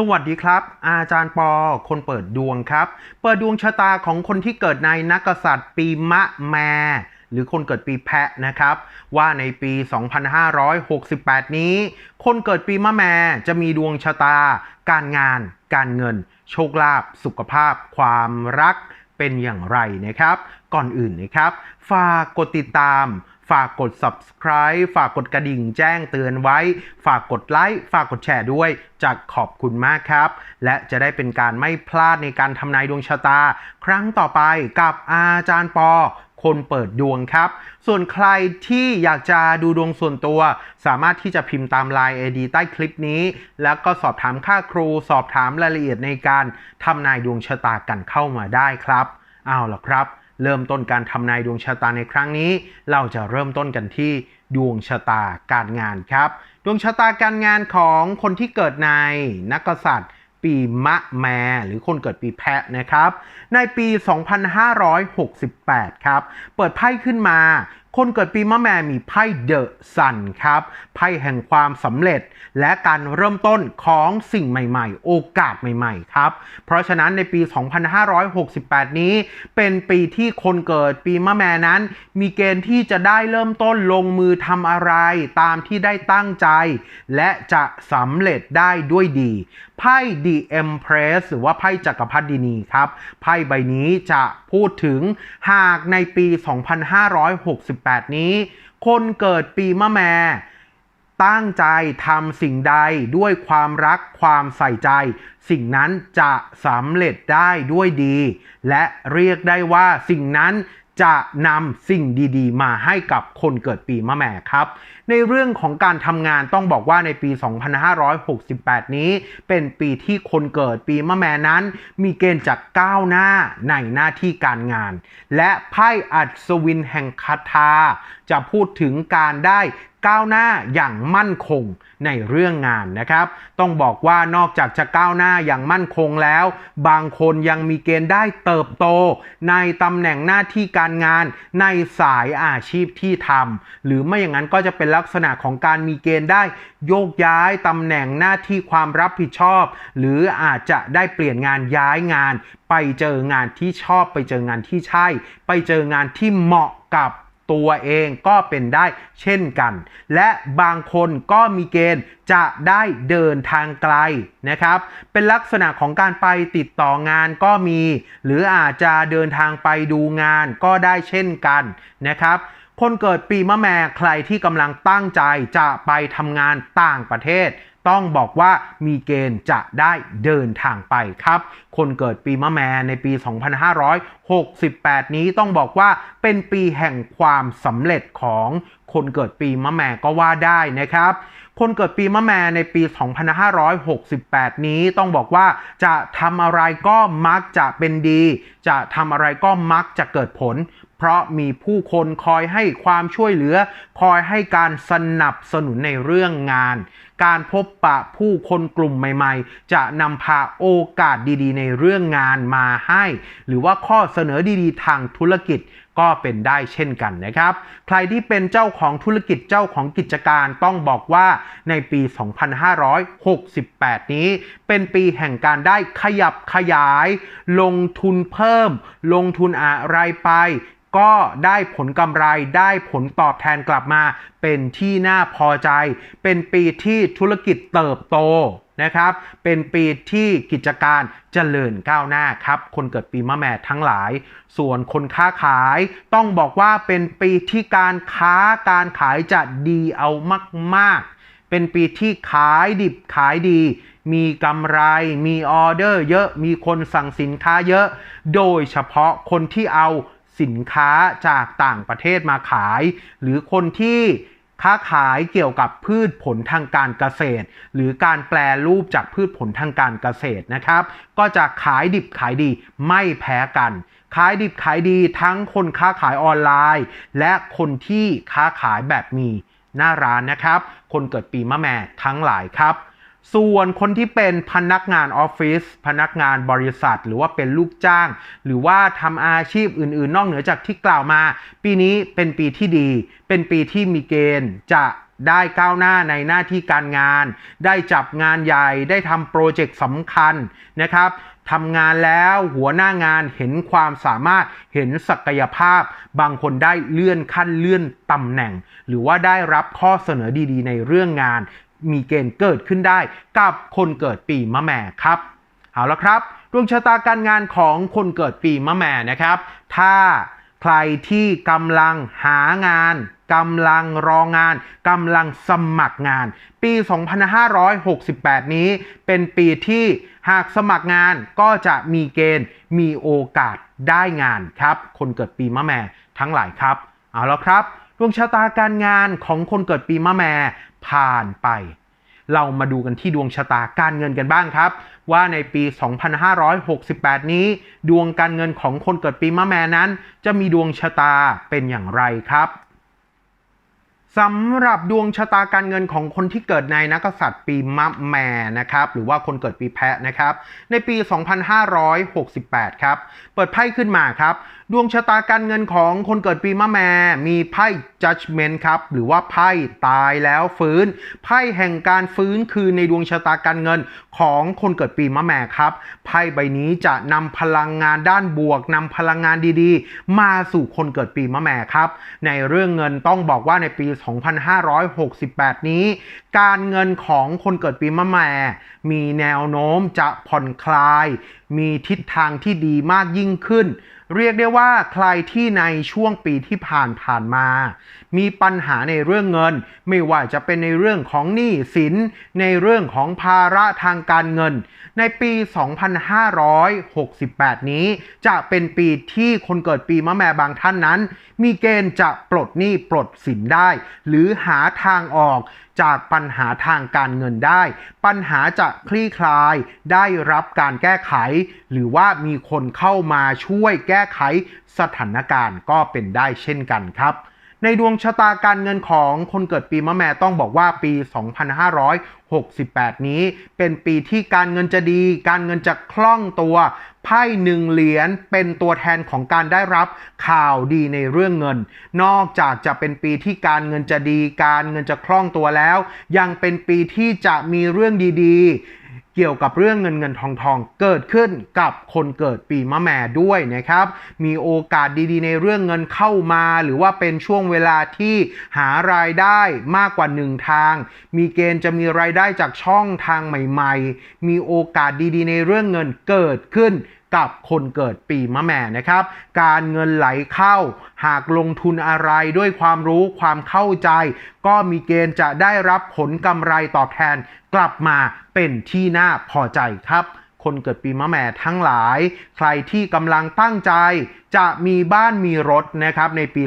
สวัสดีครับ อาจารย์ปอ คนเปิดดวงครับ เปิดดวงชะตาของคนที่เกิดในนักกษัตริย์ปีมะแม หรือคนเกิดปีแพะนะครับ ว่าในปี 2568 นี้ คนเกิดปีมะแมจะมีดวงชะตา การงาน การเงิน โชคลาภสุขภาพ ความรักเป็นอย่างไรนะครับ ก่อนอื่นนะครับ ฝากกดติดตาม ฝากกด subscribe ฝากกดกระดิ่งแจ้งเตือนไว้ ฝากกดไลค์ ฝากกดแชร์ด้วยจะขอบคุณมากครับ และจะได้เป็นการไม่พลาดในการทำนายดวงชะตา ครั้งต่อไปกับอาจารย์ปอคนเปิดดวงครับ ส่วนใครที่อยากจะดูดวงส่วนตัว สามารถที่จะพิมพ์ตาม Line ID ใต้คลิปนี้ แล้วก็สอบถามค่าครู สอบถามรายละเอียดในการทำนายดวงชะตากันเข้ามาได้ครับ เอาล่ะครับ เริ่มต้นการทำนายดวงชะตาในครั้งนี้ เราจะเริ่มต้นกันที่ดวงชะตาการงานครับ ดวงชะตาการงานของคนที่เกิดในนักษัตริย์ปีมะแม หรือคนเกิดปีแพะนะครับ ในปี 2568 ครับ เปิดไพ่ขึ้นมา คนเกิดปีมะแม่มีไพ่เดอะซันครับไพ่แห่งความสำเร็จ และการเริ่มต้นของสิ่งใหม่ ๆ โอกาสใหม่ ๆ ครับ เพราะฉะนั้นในปี 2568 นี้ เป็นปีที่คนเกิดปีมะแม่นั้น มีเกณฑ์ที่จะได้เริ่มต้นลงมือทำอะไร ตามที่ได้ตั้งใจ และจะสำเร็จได้ด้วยดีไพ่ The Empress หรือว่าไพ่จักรพรรดินีครับไพ่ใบนี้จะพูดถึงหากในปี 2568นี้ คนเกิดปีมะแม่ตั้งใจทำสิ่งใดด้วยความรักความใส่ใจ สิ่งนั้นจะสำเร็จได้ด้วยดี และเรียกได้ว่าสิ่งนั้น จะนำสิ่งดีๆ มาให้กับคนเกิดปีมะแม่ครับ ในเรื่องของการทำงานต้องบอกว่าในปี 2568 นี้ เป็นปีที่คนเกิดปีมะแม่นั้น มีเกณฑ์จากก้าวหน้าในหน้าที่การงาน และไพ่อัศวินแห่งคาถาจะพูดถึงการได้ก้าวหน้าอย่างมั่นคงในเรื่องงานนะครับ ต้องบอกว่านอกจากจะก้าวหน้าอย่างมั่นคงแล้ว บางคนยังมีเกณฑ์ได้เติบโต ในตำแหน่งหน้าที่การงานในสายอาชีพที่ทำหรือไม่อย่างนั้นก็จะเป็นลักษณะของการมีเกณฑ์ได้โยกย้ายตำแหน่งหน้าที่ความรับผิดชอบ หรืออาจจะได้เปลี่ยนงานย้ายงาน ไปเจองานที่ชอบ ไปเจองานที่ใช่ ไปเจองานที่เหมาะกับ ตัวเองก็เป็นได้เช่นกัน และบางคนก็มีเกณฑ์จะได้เดินทางไกลนะครับ เป็นลักษณะของการไปติดต่องานก็มี หรืออาจจะเดินทางไปดูงานก็ได้เช่นกันนะครับคนเกิดปีมะแม่ใครที่กำลังตั้งใจจะไปทำงานต่างประเทศ ต้องบอกว่ามีเกณฑ์จะได้เดินทางไปครับ คนเกิดปีมะแมในปี 2568 นี้ต้องบอกว่าเป็นปีแห่งความสำเร็จของคนเกิดปีมะแม่ก็ว่าได้นะครับ คนเกิดปีมะแม่ในปี 2568 นี้ต้องบอกว่าจะทำอะไรก็มักจะเป็นดี จะทำอะไรก็มักจะเกิดผล เพราะมีผู้คนคอยให้ความช่วยเหลือ คอยให้การสนับสนุนในเรื่องงาน การพบปะผู้คนกลุ่มใหม่ๆ จะนำพาโอกาสดีๆ ในเรื่องงานมาให้ หรือว่าข้อเสนอดีๆ ทางธุรกิจ ก็เป็นได้เช่นกันนะครับ ใครที่เป็นเจ้าของธุรกิจเจ้าของกิจการต้องบอกว่าในปี 2568 นี้ เป็นปีแห่งการได้ขยับขยาย ลงทุนเพิ่ม ลงทุนอะไรไปก็ได้ผลกำไรได้ผลตอบแทนกลับมา เป็นที่น่าพอใจ เป็นปีที่ธุรกิจเติบโต นะครับ เป็นปีที่กิจการเจริญก้าวหน้าครับ คนเกิดปีมะแม่ทั้งหลาย ส่วนคนค้าขายต้องบอกว่าเป็นปีที่การค้าการขายจะดีเอามากๆ เป็นปีที่ขายดิบขายดี มีกำไร มีออเดอร์เยอะ มีคนสั่งสินค้าเยอะ โดยเฉพาะคนที่เอาสินค้าจากต่างประเทศมาขาย หรือคนที่ ค้าขายเกี่ยวกับพืชผลทางการเกษตร หรือการแปลรูปจากพืชผลทางการเกษตรนะครับ ก็จะขายดิบขายดีไม่แพ้กัน ขายดิบขายดีทั้งคนค้าขายออนไลน์ และคนที่ค้าขายแบบมีหน้าร้านนะครับ คนเกิดปีมะแม่ทั้งหลายครับ ส่วนคนที่เป็นพนักงานออฟฟิศพนักงานบริษัท หรือว่าเป็นลูกจ้าง หรือว่าทำอาชีพอื่น ๆ นอกเหนือจากที่กล่าวมา ปีนี้เป็นปีที่ดี เป็นปีที่มีเกณฑ์จะได้ก้าวหน้าในหน้าที่การงาน ได้จับงานใหญ่ ได้ทำโปรเจกต์สำคัญนะครับทำงานแล้วหัวหน้างานเห็นความสามารถเห็นศักยภาพ บางคนได้เลื่อนขั้นเลื่อนตำแหน่ง หรือว่าได้รับข้อเสนอดีๆ ในเรื่องงาน มีเกณฑ์เกิดขึ้นได้กับคนเกิดปีมะแม่ครับเอาละครับดวงชะตาการงานของคนเกิดปีมะแม่นะครับ ถ้าใครที่กำลังหางานกำลังรองานกำลังสมัครงาน ปี 2568 นี้เป็นปีที่หากสมัครงานก็จะมีเกณฑ์มีโอกาสได้งานครับ คนเกิดปีมะแม่ทั้งหลายครับ เอาละครับดวงชะตาการงานของคนเกิดปีมะแม่ ผ่านไป เรามาดูกันที่ดวงชะตาการเงินกันบ้างครับ ว่าในปี 2568 นี้ ดวงการเงินของคนเกิดปีมะแม่นั้น จะมีดวงชะตาเป็นอย่างไรครับ สำหรับดวงชะตาการเงินของคนที่เกิดในนักษัตริย์ปีมะแม่นะครับหรือว่าคนเกิดปีแพะนะครับในปี 2568 ครับ เปิดไพ่ขึ้นมาครับ ดวงชะตาการเงินของคนเกิดปีมะแม่มีไพ่ judgment ครับหรือว่าไพ่ตายแล้วฟื้น ไพ่แห่งการฟื้นคือในดวงชะตาการเงินของคนเกิดปีมะแม่ครับไพ่ใบนี้จะนำพลังงานด้านบวกนำพลังงานดีๆ มาสู่คนเกิดปีมะแม่ครับในเรื่องเงินต้องบอกว่าในปี2568 นี้ การเงินของคนเกิดปีมะแม่มีแนวโน้มจะผ่อนคลาย มีทิศทางที่ดีมากยิ่งขึ้น เรียกได้ว่าใครที่ในช่วงปีที่ผ่านผ่านมา มีปัญหาในเรื่องเงิน ไม่ว่าจะเป็นในเรื่องของหนี้สิน ในเรื่องของภาระทางการเงิน ในปี 2568 นี้ จะเป็นปีที่คนเกิดปีมะแม่บางท่านนั้น มีเกณฑ์จะปลดหนี้ปลดสินได้ หรือหาทางออก จากปัญหาทางการเงินได้ ปัญหาจะคลี่คลาย ได้รับการแก้ไข หรือว่ามีคนเข้ามาช่วยแก้ไขสถานการณ์ก็เป็นได้เช่นกันครับในดวงชะตาการเงินของคนเกิดปีมะแม่ต้องบอกว่าปี 2568 นี้ เป็นปีที่การเงินจะดี การเงินจะคล่องตัว ไพ่หนึ่งเหรียญเป็นตัวแทนของการได้รับข่าวดีในเรื่องเงิน นอกจากจะเป็นปีที่การเงินจะดี การเงินจะคล่องตัวแล้ว ยังเป็นปีที่จะมีเรื่องดีๆ เกี่ยวกับเรื่องเงินเงินทองทองเกิดขึ้นกับคนเกิดปีมะแม่ด้วยนะครับ มีโอกาสดีๆ ในเรื่องเงินเข้ามา หรือว่าเป็นช่วงเวลาที่หารายได้มากกว่าหนึ่งทาง มีเกณฑ์จะมีรายได้จากช่องทางใหม่ ๆ มีโอกาสดีๆ ในเรื่องเงินเกิดขึ้น กับคนเกิดปีมะแม่นะครับ การเงินไหลเข้า หากลงทุนอะไรด้วยความรู้ความเข้าใจ ก็มีเกณฑ์จะได้รับผลกำไรตอบแทนกลับมาเป็นที่น่าพอใจครับ คนเกิดปีมะแม่ทั้งหลาย ใครที่กำลังตั้งใจ จะมีบ้านมีรถนะครับในปี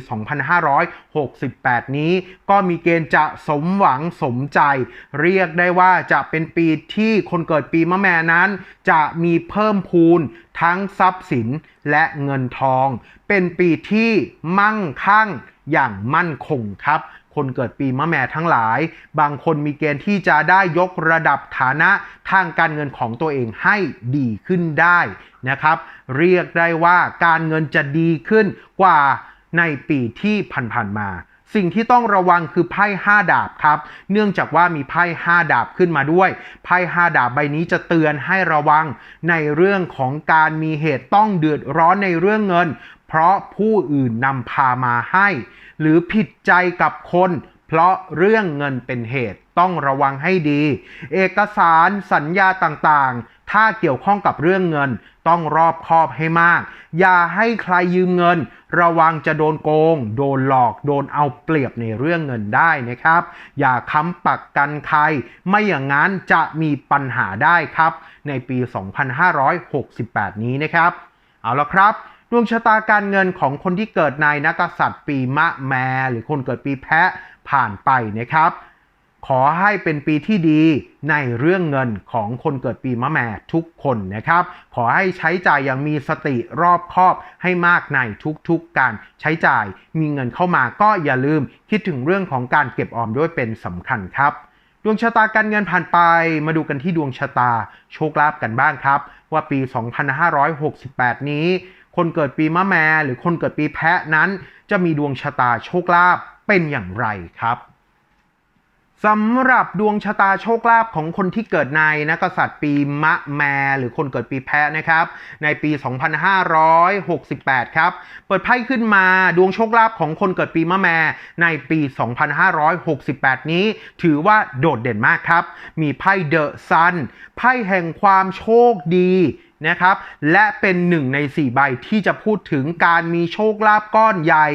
2568 นี้ ก็มีเกณฑ์จะสมหวังสมใจ เรียกได้ว่าจะเป็นปีที่คนเกิดปีมะแม่นั้น จะมีเพิ่มพูนทั้งทรัพย์สินและเงินทอง เป็นปีที่มั่งคั่งอย่างมั่นคงครับ คนเกิดปีมะแม่ทั้งหลาย บางคนมีเกณฑ์ที่จะได้ยกระดับฐานะทางการเงินของตัวเองให้ดีขึ้นได้นะครับ เรียกได้ว่าการเงินจะดีขึ้นกว่าในปีที่ผ่านๆมา สิ่งที่ต้องระวังคือไพ่5ดาบครับ เนื่องจากว่ามีไพ่5ดาบขึ้นมาด้วย ไพ่5ดาบใบนี้จะเตือนให้ระวังในเรื่องของการมีเหตุต้องเดือดร้อนในเรื่องเงิน เพราะผู้อื่นนำพามาให้ หรือผิดใจกับคน เพราะเรื่องเงินเป็นเหตุต้องระวังให้ดี เอกสารสัญญาต่างๆ ถ้าเกี่ยวข้องกับเรื่องเงินต้องรอบคอบให้มาก อย่าให้ใครยืมเงิน ระวังจะโดนโกง โดนหลอก โดนเอาเปรียบในเรื่องเงินได้นะครับ อย่าค้ำปักกันใคร ไม่อย่างนั้นจะมีปัญหาได้ครับ ในปี 2568 นี้นะครับ เอาละครับ ดวงชะตาการเงินของคนที่เกิดในนักษัตริย์ปีมะแม หรือคนเกิดปีแพะผ่านไปนะครับ ขอให้เป็นปีที่ดีในเรื่องเงินของคนเกิดปีมะแม่ทุกคนนะครับ ขอให้ใช้จ่ายอย่างมีสติรอบคอบให้มากในทุกๆการใช้จ่ายมีเงินเข้ามาก็อย่าลืมคิดถึงเรื่องของการเก็บออมด้วยเป็นสำคัญครับดวงชะตาการเงินผ่านไป มาดูกันที่ดวงชะตาโชคลาภกันบ้างครับ ว่าปี 2568 นี้ คนเกิดปีมะแมหรือคนเกิดปีแพะนั้น จะมีดวงชะตาโชคลาภเป็นอย่างไรครับสำหรับดวงชะตาโชคลาภของคนที่เกิดในนักษัตริย์ปีมะแม หรือคนเกิดปีแพะนะครับ ในปี 2568 ครับ เปิดไพ่ขึ้นมาดวงโชคลาภของคนเกิดปีมะแม ในปี 2568 นี้ ถือว่าโดดเด่นมากครับ มีไพ่เดอะซันไพ่แห่งความโชคดี นะครับ และเป็นหนึ่งใน 4 ใบที่จะพูดถึงการมีโชคลาภก้อนใหญ่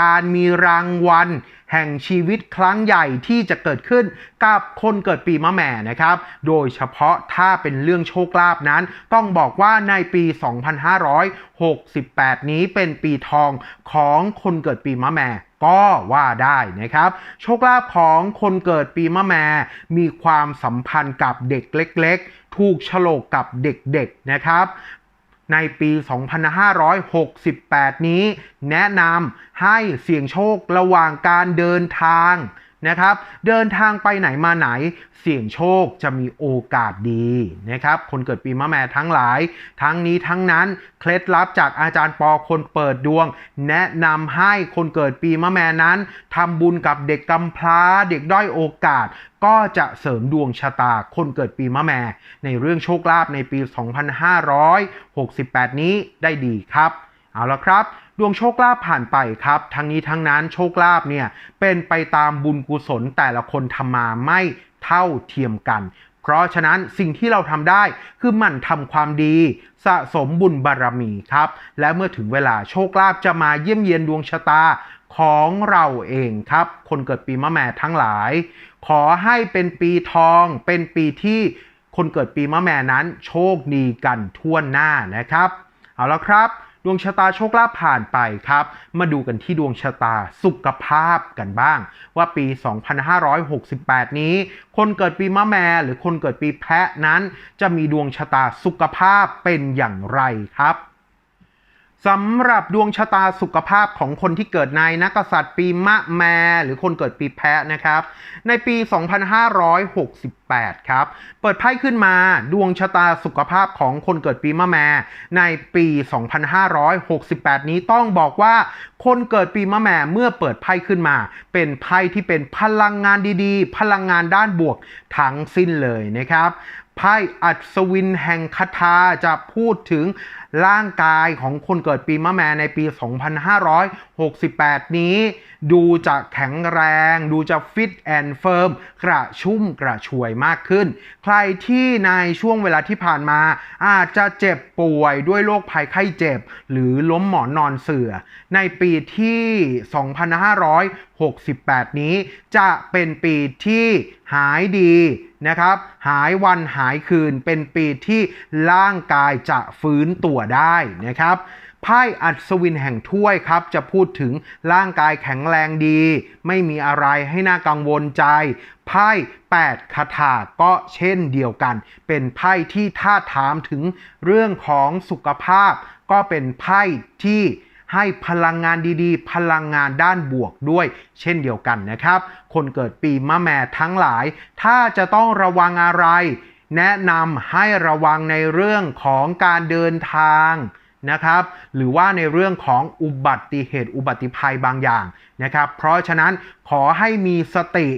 การมีรางวัล แห่งชีวิตครั้งใหญ่ที่จะเกิดขึ้นกับคนเกิดปีมะแม่นะครับ โดยเฉพาะถ้าเป็นเรื่องโชคลาภนั้น ต้องบอกว่าในปี 2568 นี้เป็นปีทองของคนเกิดปีมะแม่ ก็ว่าได้นะครับ โชคลาภของคนเกิดปีมะแม มีความสัมพันธ์กับเด็กเล็ก ๆ ถูกฉลกกับเด็กๆนะครับในปี 2568 นี้ แนะนำให้เสี่ยงโชคระหว่างการเดินทาง นะครับ เดินทางไปไหนมาไหนเสี่ยงโชคจะมีโอกาสดีนะครับ คนเกิดปีมะแม่ทั้งหลาย ทั้งนี้ทั้งนั้นเคล็ดลับจากอาจารย์ปอคนเปิดดวง แนะนำให้คนเกิดปีมะแม่นั้นทำบุญกับเด็กกำพร้าเด็กด้อยโอกาสก็จะเสริมดวงชะตาคนเกิดปีมะแม่ในเรื่องโชคลาภในปี 2568 นี้ได้ดีครับ เอาละครับ ดวงโชคลาภผ่านไปครับ ทั้งนี้ทั้งนั้นโชคลาภเนี่ยเป็นไปตามบุญกุศลแต่ละคนทำมาไม่เท่าเทียมกัน เพราะฉะนั้นสิ่งที่เราทำได้คือหมั่นทำความดี สะสมบุญบารมีครับ และเมื่อถึงเวลาโชคลาภจะมาเยี่ยมเยียนดวงชะตาของเราเองครับ คนเกิดปีมะแม่ทั้งหลาย ขอให้เป็นปีทอง เป็นปีที่คนเกิดปีมะแม่นั้นโชคดีกันทั่วหน้านะครับ เอาละครับ ดวงชะตาโชคลาภผ่านไปครับ มาดูกันที่ดวงชะตาสุขภาพกันบ้าง ว่าปี 2568 นี้ คนเกิดปีมะแมหรือคนเกิดปีแพะนั้น จะมีดวงชะตาสุขภาพเป็นอย่างไรครับ สำหรับดวงชะตาสุขภาพของคนที่เกิดในนักษัตริย์ปีมะแม หรือคนเกิดปีแพะนะครับ ในปี 2568 ครับ เปิดไพ่ขึ้นมาดวงชะตาสุขภาพของคนเกิดปีมะแม ในปี 2568 นี้ต้องบอกว่าคนเกิดปีมะแมเมื่อเปิดไพ่ขึ้นมา เป็นไพ่ที่เป็นพลังงานดีๆ พลังงานด้านบวกทั้งสิ้นเลยนะครับไพ่อัศวินแห่งคาถาจะพูดถึง ร่างกายของคนเกิดปีมะแมในปี 2568 นี้ ดูจะแข็งแรง ดูจะฟิตแอนด์เฟิร์มกระชุ่มกระชวยมากขึ้น ใครที่ในช่วงเวลาที่ผ่านมา อาจจะเจ็บป่วยด้วยโรคภัยไข้เจ็บ หรือล้มหมอนนอนเสือ ในปีที่ 2568 นี้จะเป็นปีที่หายดีนะครับหายวันหายคืนเป็นปีที่ร่างกายจะฟื้นตัวได้นะครับไพ่อัศวินแห่งถ้วยครับ จะพูดถึงร่างกายแข็งแรงดี ไม่มีอะไรให้น่ากังวลใจ ไพ่8คาถาก็เช่นเดียวกัน เป็นไพ่ที่ถ้าถามถึงเรื่องของสุขภาพ ก็เป็นไพ่ที่ ให้พลังงานดีๆ พลังงานด้านบวกด้วย เช่นเดียวกันนะครับ คนเกิดปีมะแม่ทั้งหลาย ถ้าจะต้องระวังอะไร แนะนำให้ระวังในเรื่องของการเดินทางนะครับ หรือว่าในเรื่องของอุบัติเหตุอุบัติภัยบางอย่างนะครับ เพราะฉะนั้นขอให้มีสติ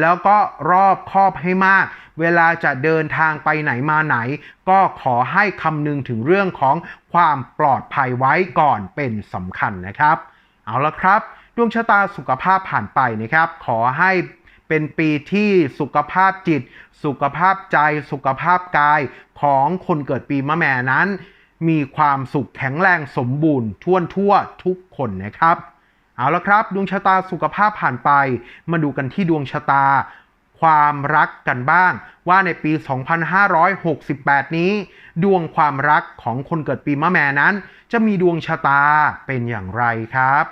แล้วก็รอบคอบให้มาก เวลาจะเดินทางไปไหนมาไหน ก็ขอให้คำนึงถึงเรื่องของความปลอดภัยไว้ก่อนเป็นสำคัญนะครับ เอาละครับ ดวงชะตาสุขภาพผ่านไปนะครับ ขอให้เป็นปีที่สุขภาพจิต สุขภาพใจ สุขภาพกายของคนเกิดปีมะแม่นั้น มีความสุขแข็งแรงสมบูรณ์ ทั่วทั่วทุกคนนะครับ เอาละครับ ดวงชะตาสุขภาพผ่านไป มาดูกันที่ดวงชะตา ความรักกันบ้าง ว่าในปี 2568 นี้ ดวงความรักของคนเกิดปีมะแม่นั้น จะมีดวงชะตาเป็นอย่างไรครับ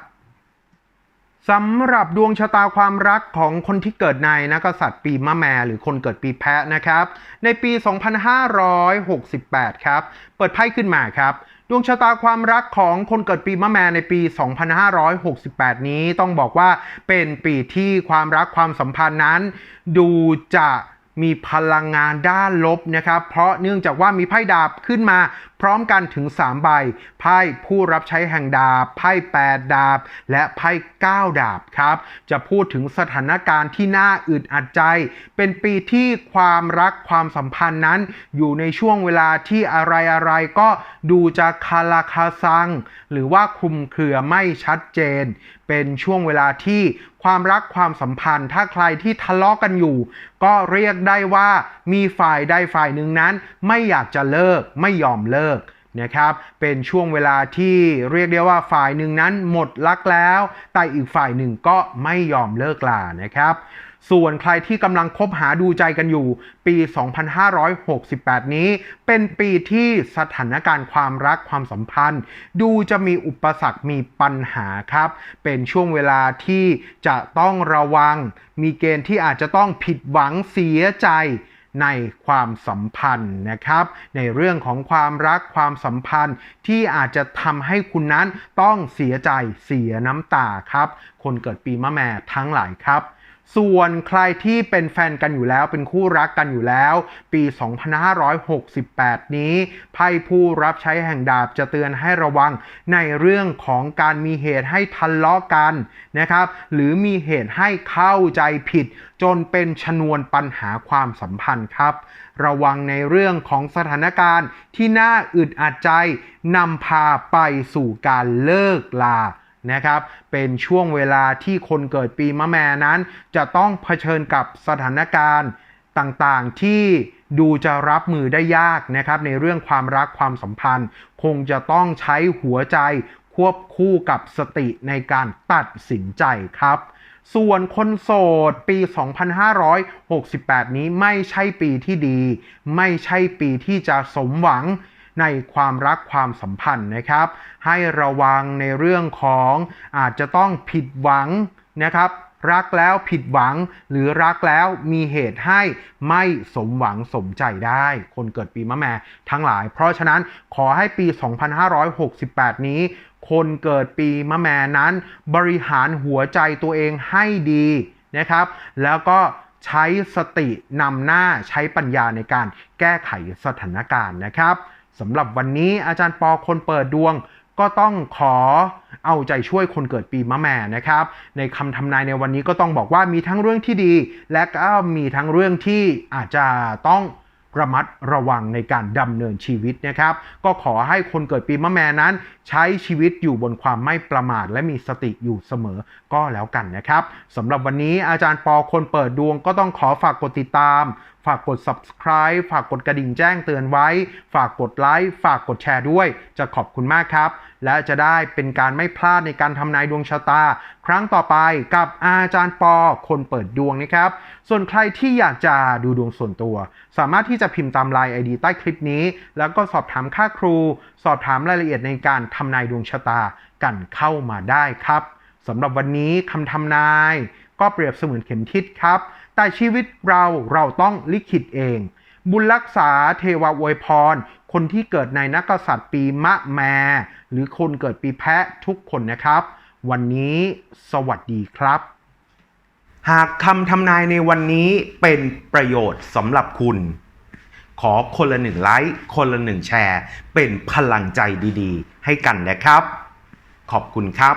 สำหรับดวงชะตาความรักของคนที่เกิดในนักษัตริย์ปีมะแม่หรือคนเกิดปีแพะนะครับ ในปี 2568 ครับ เปิดไพ่ขึ้นมาครับ ดวงชะตาความรักของคนเกิดปีมะแมในปี 2568 นี้ต้องบอกว่าเป็นปีที่ความรักความสัมพันธ์นั้น ดูจะมีพลังงานด้านลบนะครับ เพราะเนื่องจากว่ามีไพ่ดาบขึ้นมา พร้อมกันถึง 3 ใบ ไพ่ผู้รับใช้แห่งดาบ ไพ่8ดาบ และไพ่9ดาบครับ จะพูดถึงสถานการณ์ที่น่าอึดอัดใจ เป็นปีที่ความรักความสัมพันธ์นั้น อยู่ในช่วงเวลาที่อะไรอะไรก็ดูจะคาราคาซัง หรือว่าคลุมเครือไม่ชัดเจน เป็นช่วงเวลาที่ความรักความสัมพันธ์ ถ้าใครที่ทะเลาะกันอยู่ ก็เรียกได้ว่ามีฝ่ายใดฝ่ายหนึ่งนั้น ไม่อยากจะเลิกไม่ยอมเลิกนะครับเป็นช่วงเวลาที่เรียกได้ว่าฝ่ายหนึ่งนั้นหมดรักแล้ว แต่อีกฝ่ายหนึ่งก็ไม่ยอมเลิกลานะครับส่วนใครที่กำลังคบหาดูใจกันอยู่ ปี 2568 นี้ เป็นปีที่สถานการณ์ความรักความสัมพันธ์ ดูจะมีอุปสรรคมีปัญหาครับ เป็นช่วงเวลาที่จะต้องระวัง มีเกณฑ์ที่อาจจะต้องผิดหวังเสียใจ ในความสัมพันธ์นะครับ ในเรื่องของความรักความสัมพันธ์ที่อาจจะทำให้คุณนั้นต้องเสียใจเสียน้ำตาครับ คนเกิดปีมะแม่ทั้งหลายครับ ส่วนใครที่เป็นแฟนกันอยู่แล้วเป็นคู่รักกันอยู่แล้ว ปี 2568 นี้ไพ่ผู้รับใช้แห่งดาบจะเตือนให้ระวังในเรื่องของการมีเหตุให้ทะเลาะกันนะครับ หรือมีเหตุให้เข้าใจผิด จนเป็นชนวนปัญหาความสัมพันธ์ครับ ระวังในเรื่องของสถานการณ์ที่น่าอึดอัดใจนำพาไปสู่การเลิกลา นะครับ เป็นช่วงเวลาที่คนเกิดปีมะแม่นั้น จะต้องเผชิญกับสถานการณ์ต่างๆที่ดูจะรับมือได้ยากนะครับ ในเรื่องความรักความสัมพันธ์ คงจะต้องใช้หัวใจควบคู่กับสติในการตัดสินใจครับ ส่วนคนโสดปี 2568 นี้ไม่ใช่ปีที่ดี ไม่ใช่ปีที่จะสมหวัง ในความรักความสัมพันธ์นะครับ ให้ระวังในเรื่องของอาจจะต้องผิดหวังนะครับรักแล้วผิดหวังหรือรักแล้วมีเหตุให้ไม่สมหวังสมใจได้ คนเกิดปีมะแม่ทั้งหลาย เพราะฉะนั้นขอให้ปี 2568 นี้ คนเกิดปีมะแม่นั้น บริหารหัวใจตัวเองให้ดีนะครับ แล้วก็ใช้สตินำหน้าใช้ปัญญาในการแก้ไขสถานการณ์นะครับ สำหรับวันนี้อาจารย์ปอคนเปิดดวงก็ต้องขอเอาใจช่วยคนเกิดปีมะแม่นะครับ ในคำทำนายในวันนี้ก็ต้องบอกว่ามีทั้งเรื่องที่ดี และก็มีทั้งเรื่องที่อาจจะต้องระมัดระวังในการดำเนินชีวิตนะครับ ก็ขอให้คนเกิดปีมะแม่นั้น ใช้ชีวิตอยู่บนความไม่ประมาท และมีสติอยู่เสมอก็แล้วกันนะครับสำหรับวันนี้อาจารย์ปอคนเปิดดวงก็ต้องขอฝากกดติดตาม ฝากกด subscribe ฝากกดกระดิ่งแจ้งเตือนไว้ ฝากกดไลค์ ฝากกดแชร์ด้วย จะขอบคุณมากครับ และจะได้เป็นการไม่พลาดในการทำนายดวงชะตา ครั้งต่อไปกับอาจารย์ปอ คนเปิดดวงนะครับ ส่วนใครที่อยากจะดูดวงส่วนตัว สามารถที่จะพิมพ์ตามไลน์ ID ใต้คลิปนี้ แล้วก็สอบถามค่าครู สอบถามรายละเอียดในการทำนายดวงชะตากันเข้ามาได้ครับสำหรับวันนี้คำทำนาย ก็เปรียบเสมือนเข็มทิศครับ แต่ชีวิตเราเราต้องลิขิตเอง บุญรักษาเทวอวยพร คนที่เกิดในนักกษัตริย์ปีมะแม หรือคนเกิดปีแพะทุกคนนะครับ วันนี้สวัสดีครับ หากคำทำนายในวันนี้เป็นประโยชน์สำหรับคุณขอคนละหนึ่งไลค์คนละหนึ่งแชร์ เป็นพลังใจดีๆ ให้กันนะครับ ขอบคุณครับ